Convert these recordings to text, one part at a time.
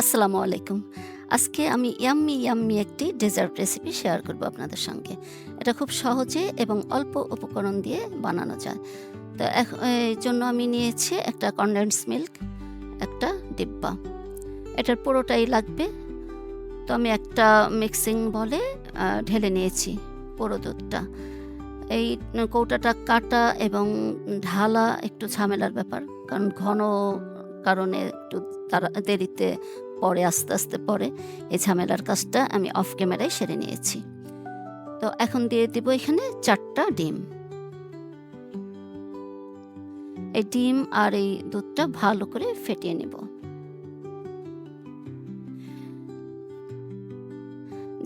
আসসালামু আলাইকুম। আজকে আমি ইয়াম্মি ইয়াম্মি একটি ডেজার্ট রেসিপি শেয়ার করব আপনাদের সঙ্গে। এটা খুব সহজে এবং অল্প উপকরণ দিয়ে বানানো যায়। তো এই জন্য আমি নিয়েছি একটা কনডেন্স মিল্ক একটা ডিব্বা। এটার পুরোটাই লাগবে। তো আমি একটা মিক্সিং বলে ঢেলে নিয়েছি পুরো দুধটা। এই কৌটাটা কাটা এবং ঢালা একটু ঝামেলার ব্যাপার, কারণ ঘন কারণে একটু তারা, দেরিতে পরে আস্তে আস্তে পরে এই ঝামেলার কাজটা আমি অফ ক্যামেরায় সেরে নিয়েছি। তো এখন দিয়ে দিব এখানে চারটা ডিম। এই ডিম আর এই দুধটা ভালো করে ফেটিয়ে নেব।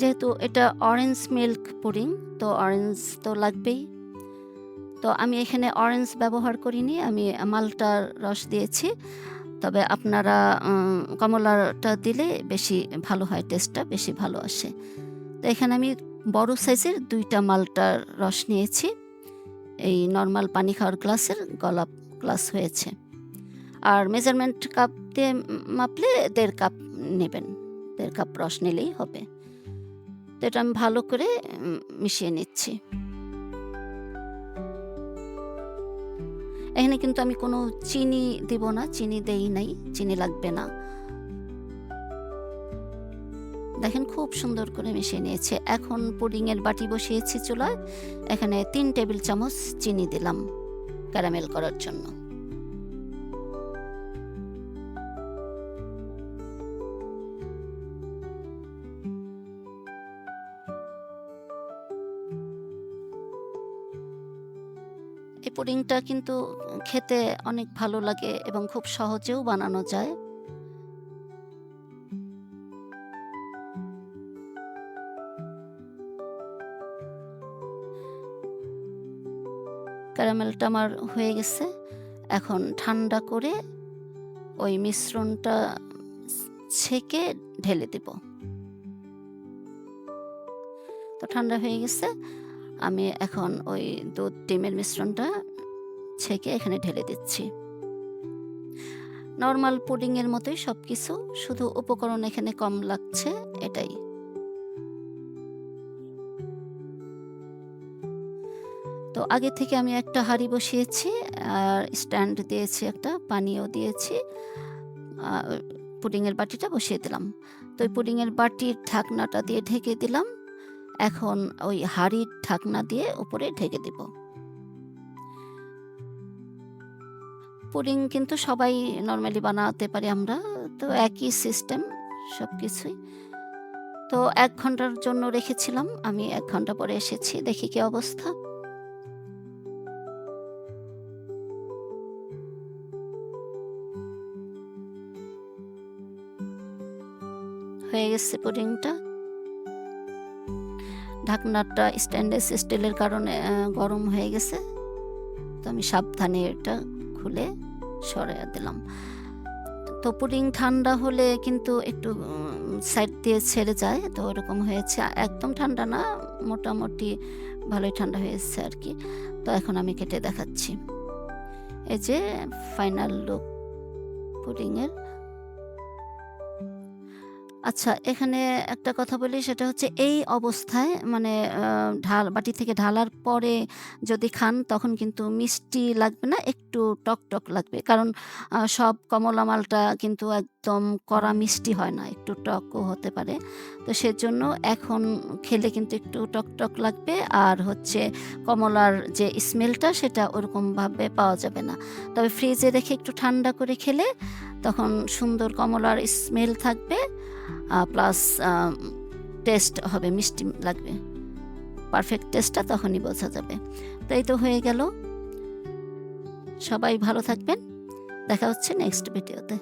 যেহেতু এটা অরেঞ্জ মিল্ক পুডিং তো অরেঞ্জ তো লাগবেই। তো আমি এখানে অরেঞ্জ ব্যবহার করিনি, আমি মালটার রস দিয়েছি। তবে আপনারা কমলাটা দিলে বেশি ভালো হয় টেস্টটা বেশি ভালো আসে। তো এখানে আমি বড় সাইজের দুইটা মালটার রস নিয়েছি। এই নর্মাল পানি খাওয়ার গ্লাসের গলাপ গ্লাস হয়েছে। আর মেজারমেন্ট কাপ দিয়ে মাপলে দেড় কাপ নেবেন। দেড় কাপ রস নিলেই হবে। তো এটা আমি ভালো করে মিশিয়ে নিচ্ছি। এখানে কিন্তু আমি কোনো চিনি দিব না, চিনি দেই নাই, চিনি লাগবে না। দেখেন খুব সুন্দর করে মিশিয়ে নিয়েছে। এখন পুডিংয়ের বাটি বসিয়েছি চুলায়। এখানে তিন টেবিল চামচ চিনি দিলাম ক্যারামেল করার জন্য। এই পুডিংটা কিন্তু খেতে অনেক ভালো লাগে এবং খুব সহজেও বানানো যায়। ক্যারামেলটা আমার হয়ে গেছে। এখন ঠান্ডা করে ওই মিশ্রণটা ছেঁকে ঢেলে দেব। তো ঠান্ডা হয়ে গেছে। আমি এখন ওই দুধ ডিমের মিশ্রণটা ছেঁকে এখানে ঢেলে দিচ্ছি। নর্মাল পুডিং এর মতোই সব কিছু শুধু উপকরণ এখানে কম লাগছে, এটাই। তো আগে থেকে আমি একটা হাঁড়ি বসিয়েছি, আর স্ট্যান্ড দিয়েছি একটা পানিও দিয়েছি পুডিংয়ের বাটিটা বসিয়ে দিলাম। তো ওই পুডিংয়ের বাটির ঢাকনাটা দিয়ে ঢেকে দিলাম। এখন ওই হাঁড়ির ঢাকনা দিয়ে উপরে ঢেকে দিব। পুডিং কিন্তু সবাই নর্মালি বানাতে পারি আমরা, তো একই সিস্টেম সব কিছুই তো এক ঘণ্টার জন্য রেখেছিলাম, আমি এক ঘণ্টা পরে এসেছি, দেখি কি অবস্থা। হয়ে গেছে পুডিংটা। ঢাকনাটা স্টেনলেস স্টিলের কারণে গরম হয়ে গেছে। তো আমি সাবধানে এটা খুলে সরে দিলাম। তো পুডিং ঠান্ডা হলে কিন্তু একটু সাইড দিয়ে ছেড়ে যায়। তো ওরকম হয়েছে। একদম ঠান্ডা না, মোটামুটি ভালোই ঠান্ডা হয়েছে আর কি। তো এখন আমি কেটে দেখাচ্ছি। এই যে ফাইনাল লুক পুডিংয়ের। আচ্ছা এখানে একটা কথা বলি, সেটা হচ্ছে এই অবস্থায় মানে ঢাল, বাটি থেকে ঢালার পরে যদি খান, তখন কিন্তু মিষ্টি লাগবে না, একটু টক টক লাগবে। কারণ সব কমলা মালটা কিন্তু একদম কড়া মিষ্টি হয় না, একটু টকও হতে পারে। তো সেজন্য এখন খেলে কিন্তু একটু টক টক লাগবে, আর হচ্ছে কমলার যে স্মেলটা, সেটা ওরকমভাবে পাওয়া যাবে না। তবে ফ্রিজে রেখে একটু ঠান্ডা করে খেলে, তখন সুন্দর কমলার স্মেল থাকবে প্লাস টেস্ট হবে, মিষ্টি লাগবে। পারফেক্ট টেস্টটা তখনই বোঝা যাবে। তো এই তো হয়ে গেল। সবাই ভালো থাকবেন। দেখা হচ্ছে নেক্সট ভিডিওতে